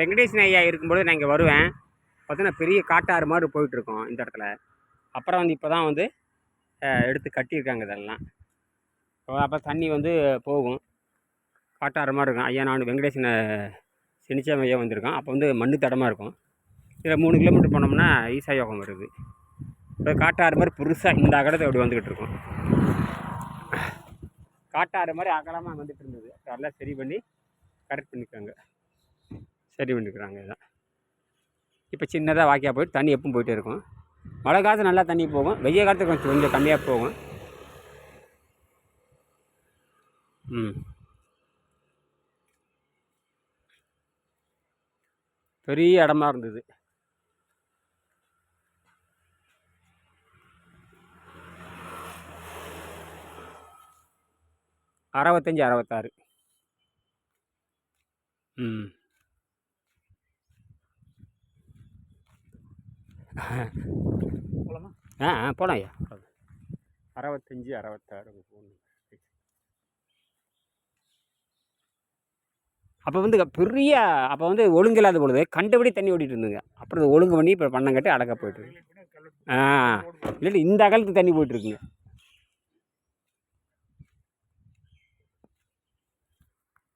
வெங்கடேசன் ஐயா இருக்கும்போது நான் இங்கே வருவேன். பார்த்தீங்கன்னா பெரிய காட்டாறு மாதிரி போயிட்டுருக்கோம் இந்த இடத்துல. அப்புறம் வந்து இப்போ தான் வந்து எடுத்து கட்டியிருக்காங்க இதெல்லாம். அப்போ தண்ணி வந்து போகும். காட்டாறு மாதிரி இருக்கும். ஐயா நான் வெங்கடேசனை சினிச்சம் ஐயா வந்திருக்கோம். அப்போ வந்து மண்ணு தடமாக இருக்கும். இதில் மூணு கிலோமீட்டர் போனோம்னா ஈசா யோகம் வருது. இப்போ காட்டாறு மாதிரி புதுசாக இந்த அகலத்தை அப்படி வந்துக்கிட்டு இருக்கும் காட்டாறு மாதிரி அகலமாக வந்துட்டு இருந்தது. அதெல்லாம் சரி பண்ணி கரெக்ட் பண்ணிக்கோங்க. சரி பண்ணிக்கிறாங்க இதான் இப்போ சின்னதாக வாக்கியாக போயிட்டு தண்ணி எப்பவும் போயிட்டே இருக்கும். மழை காலத்து நல்லா தண்ணி போகும். வெய்ய காலத்துக்கு கொஞ்சம் கொஞ்சம் கம்மியாக போகும். ம். பெரிய இடமா இருந்தது. அறுபத்தஞ்சி அறுபத்தாறு. ம். போலாமா ஆ ஆ போலாம் ஐயா. அறுபத்தஞ்சி அறுபத்தாறு அப்போ வந்து பெரிய அப்போ வந்து ஒழுங்கில்லாத பொழுது கண்டபடி தண்ணி ஓடிட்டு இருந்துங்க அப்புறம் ஒழுங்கு பண்ணி இப்போ பண்ணங்கட்டி அடக்க போயிட்டு. ஆ இல்லை இந்த அகலத்துக்கு தண்ணி போயிட்டு இருக்குங்க